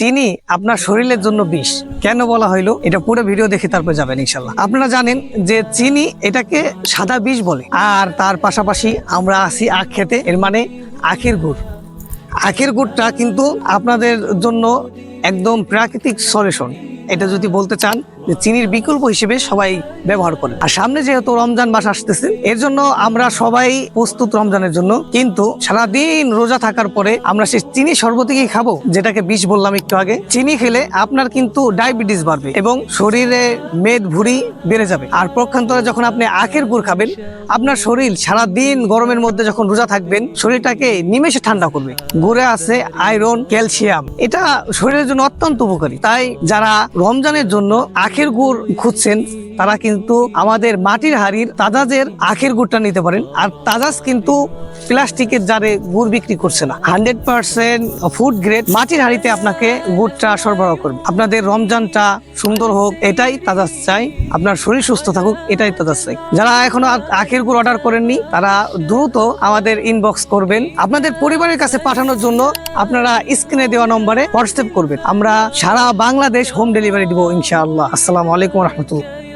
চিনি আপনার শরীরের জন্য বিষ। কেন বলা হইল? এটা পুরো ভিডিও দেখে তারপর যাবেন, ইনশাল্লাহ। আপনারা জানেন যে চিনি এটাকে সাদা বিষ বলে। আর তার পাশাপাশি আমরা আসি আখ খেতে, এর মানে আখের গুড়। আখের গুড়টা কিন্তু আপনাদের জন্য একদম প্রাকৃতিক সলিউশন। এটা যদি বলতে চান চিনির বিকল্প হিসেবে সবাই ব্যবহার করে। আর সামনে যেহেতু রমজান মাস আসতেছে, এর জন্য আমরা সবাই প্রস্তুত রমজানের জন্য। কিন্তু সারাদিন রোজা থাকার পরে আমরা সেই চিনি শরবতই খাব, যেটাকে বিষ বললাম একটু আগে। চিনি খেলে আপনার কিন্তু ডায়াবেটিস বাড়বে এবং শরীরে মেদ, ভুঁড়ি বেড়ে যাবে। আর পক্ষান্তরে যখন আপনি আখের গুড় খাবেন, আপনার শরীর সারাদিন গরমের মধ্যে যখন রোজা থাকবেন, শরীরটাকে নিমেষে ঠান্ডা করবে। গুড়ে আছে আয়রন, ক্যালসিয়াম। এটা শরীরের জন্য অত্যন্ত উপকারী। তাই যারা রমজানের জন্য আখের গুড় খুঁজছেন। তারা কিন্তু আমাদের মাটির হাড়ির তাজাজের আখের গুড়টা নিতে পারেন। আর তাজাজ কিন্তু প্লাস্টিকের জারে গুড় বিক্রি করছে না। হান্ড্রেড পার্সেন্ট ফুড গ্রেড মাটির হাড়িতে আপনাকে গুড়টা সরবরাহ করবে। আপনাদের রমজানটা সুন্দর হোক, এটাই তাজাজ চাই। আপনার শরীর সুস্থ থাকুক, এটাই তাজাজ চাই। যারা এখনও আখের গুড় অর্ডার করেননি, তারা দ্রুত আমাদের ইনবক্স করবেন। আপনাদের পরিবারের কাছে পাঠানোর জন্য আপনারা স্ক্রিনে দেওয়া নম্বরে হোয়াটসঅ্যাপ করবেন। আমরা সারা বাংলাদেশ হোম ডেলিভারি দিব ইনশাআল্লাহ। আসসালামু আলাইকুম রহমতুল্লাহ।